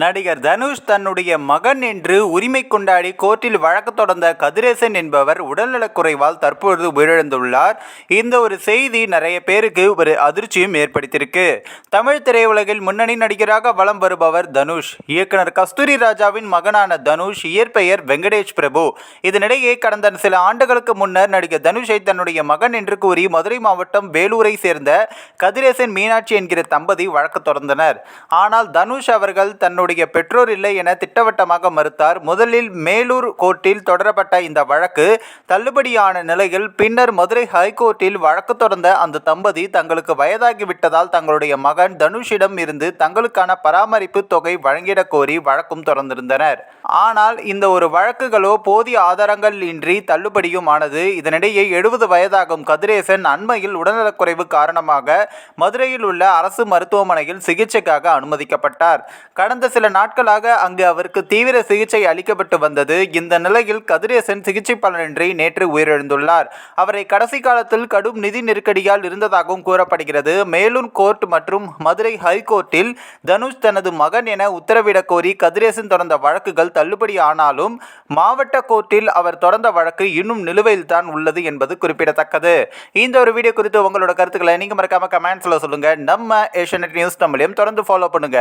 நடிகர் தனுஷ் தன்னுடைய மகன் என்று உரிமை கொண்டாடி கோர்ட்டில் வழக்கு தொடர்ந்த கதிரேசன் என்பவர் உடல்நலக்குறைவால் தற்பொழுது உயிரிழந்துள்ளார். இந்த ஒரு செய்தி நிறைய பேருக்கு ஒரு அதிர்ச்சியும் ஏற்படுத்தியிருக்கு. தமிழ் திரையுலகில் முன்னணி நடிகராக வலம் வருபவர் தனுஷ். இயக்குனர் கஸ்தூரி ராஜாவின் மகனான தனுஷ் இயற்பெயர் வெங்கடேஷ் பிரபு. இதனிடையே கடந்த சில ஆண்டுகளுக்கு முன்னர் நடிகர் தனுஷை தன்னுடைய மகன் என்று கூறி மதுரை மாவட்டம் வேலூரை சேர்ந்த கதிரேசன் மீனாட்சி என்கிற தம்பதி வழக்கு தொடர்ந்தனர். ஆனால் தனுஷ் அவர்கள் தன்னுடைய பெற்றோர் இல்லை என திட்டவட்டமாக மறுத்தார். முதலில் மேலூர் கோர்ட்டில் தொடரப்பட்ட இந்த வழக்கு தள்ளுபடியான நிலையில் பின்னர் மதுரை ஹைகோர்ட்டில் வழக்கு தொடர்ந்த அந்த தம்பதி தங்களுக்கு வயதாகிவிட்டதால் தங்களுடைய மகன் தனுஷிடம் இருந்து தங்களுக்கான பராமரிப்பு தொகை வழங்கிடக் கோரி வழக்கும் தொடர்ந்திருந்தனர். ஆனால் இந்த ஒரு வழக்குகளோ போதிய ஆதாரங்கள் இன்றி தள்ளுபடியும் ஆனது இதனிடையே எழுபது வயதாகும் கதிரேசன் அண்மையில் உடல்நலக்குறைவு காரணமாக மதுரையில் உள்ள அரசு மருத்துவமனையில் சிகிச்சைக்காக அனுமதிக்கப்பட்டார். கடந்த சில நாட்களாக அங்கு அவருக்கு தீவிர சிகிச்சை அளிக்கப்பட்டு வந்தது. இந்த நிலையில் கதிரேசன் சிகிச்சை பலனின்றி நேற்று உயிரிழந்துள்ளார். அவரை கடைசி காலத்தில் கடும் நிதி நெருக்கடியால் இருந்ததாகவும் கூறப்படுகிறது. மேலும் கோர்ட் மற்றும் மதுரை ஹைகோர்ட்டில் தனுஷ் தனது மகன் என உத்தரவிடக் கோரி கதிரேசன் தொடர்ந்த வழக்குகள் தள்ளுபடி ஆனாலும் மாவட்ட கோர்ட்டில் அவர் தொடர்ந்த வழக்கு இன்னும் நிலுவையில் தான் உள்ளது என்பது குறிப்பிடத்தக்கது. இந்த ஒரு வீடியோ குறித்து உங்களோட கருத்துக்களை நீங்க மறக்காம கமெண்ட்ஸ்ல சொல்லுங்க. நம்ம ஏஷியநெட் நியூஸ் தமிழையும் தொடர்ந்து ஃபாலோ பண்ணுங்க.